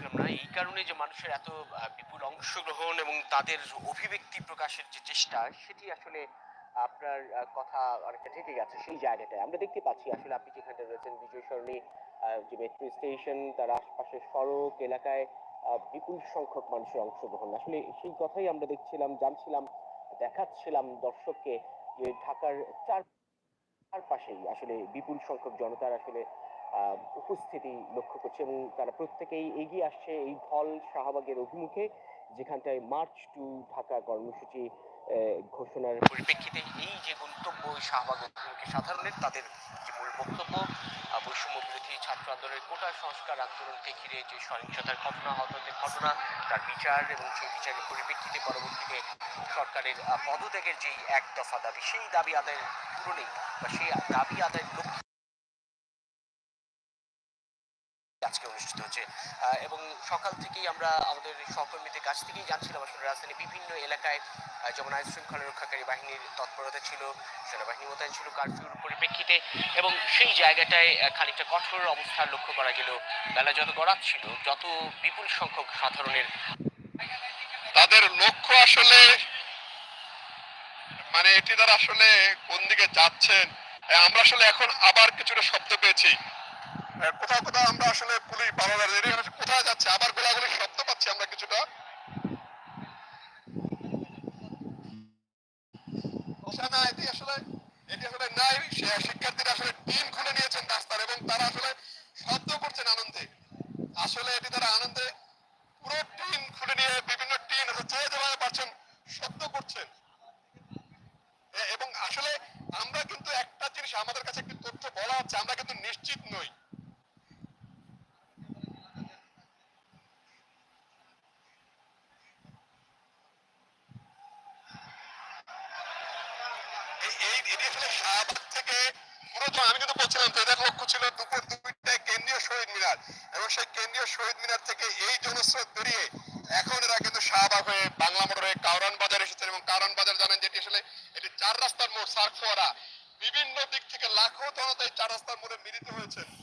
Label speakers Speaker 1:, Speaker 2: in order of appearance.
Speaker 1: পারছিলাম না, এই কারণে যে মানুষের এত বিপুল অংশগ্রহণ এবং তাদের অভিব্যক্তি প্রকাশের যে চেষ্টা, সেটি আসলে আপনার কথা অনেকটা ঠেকে গেছে সেই জায়গাটায়। আমরা দেখতে পাচ্ছি আসলে আপনি যেখানে রয়েছেন, বিজয় সরণি যে মেট্রো স্টেশন তার আশপাশের সড়ক এলাকায় বিপুল সংখ্যক মানুষের অংশগ্রহণ। আসলে সেই কথাই আমরা দেখছিলাম, জানছিলাম, দেখাচ্ছিলাম দর্শককে যে ঢাকার চার, চারপাশেই আসলে বিপুল সংখ্যক জনতার আসলে উপস্থিতি লক্ষ্য করছে এবং তারা প্রত্যেকেই এগিয়ে আসছে এই ঢল শাহবাগের অভিমুখে, যেখানটায় মার্চ টু ঢাকা কর্মসূচি ঘোষণার পরিপ্রেক্ষিতে এই যে গন্তব্য শাহবাগ অভিমুখে সাধারণের তাদের যে মূল বক্তব্য বৈষম্য বিরোধী ছাত্র আন্দোলনের কোটা সংস্কার আন্দোলনকে ঘিরে যে সহিংসতার ঘটনা, হতাহতের ঘটনা, তার বিচার এবং সেই বিচারের পরিপ্রেক্ষিতে পরবর্তীতে সরকারের পদত্যাগের যেই এক দফা দাবি, সেই দাবি আদায়ের পূরণে বা সেই দাবি আদায়ের লক্ষ্যে অনুষ্ঠিত হচ্ছে। এবং সকাল থেকেই আমরা আমাদের সহকর্মীদের কাছ থেকেই জানছিলাম আসলে রাজধানীর বিভিন্ন এলাকায় যেমন আইন শৃঙ্খলা রক্ষাকারী বাহিনীর তৎপরতা ছিল, সেনাবাহিনী মোতায়েন ছিল, কারফিউর পরিপ্রেক্ষিতে, এবং সেই জায়গাটায় খানিকটা কঠোর অবস্থান লক্ষ্য করা গেল বেলা যত গড়াচ্ছিল, যত বিপুল সংখ্যক সাধারণের
Speaker 2: তাদের লক্ষ্য আসলে মানে এটি তারা আসলে কোন দিকে যাচ্ছেন? আমরা আসলে এখন আবার কিছুটা শব্দ পেয়েছি। কোথাও কোথাও আমরা আসলে পুলিশ রেডি কোথায় যাচ্ছে? আবার গোলাগুলির শব্দ পাচ্ছি আমরা কিছুটা। আসলে টিম খুলে পুরো নিয়ে বিভিন্ন শব্দ করছেন। এবং আসলে আমরা কিন্তু একটা জিনিস আমাদের কাছে একটি তথ্য বলা হচ্ছে, আমরা কিন্তু নিশ্চিত নই এই- এই এটি আসলে শাহবাগ থেকে আমি কিন্তু বলছিলাম যে এদের লক্ষ্য ছিল দুপুর দুইটায় কেন্দ্রীয় শহীদ মিনার এবং সেই কেন্দ্রীয় শহীদ মিনার থেকে এই জনস্রোত বেরিয়ে এখন এরা কিন্তু শাহবাগ হয়ে বাংলা মোড় হয়ে কাউরান বাজার এসেছেন এবং কাউরান বাজার জানেন যেটি আসলে এটি চার রাস্তার মোড়, সার্ক বিভিন্ন দিক থেকে লাখো জনতা এই চার রাস্তার মোড়ে মিলিত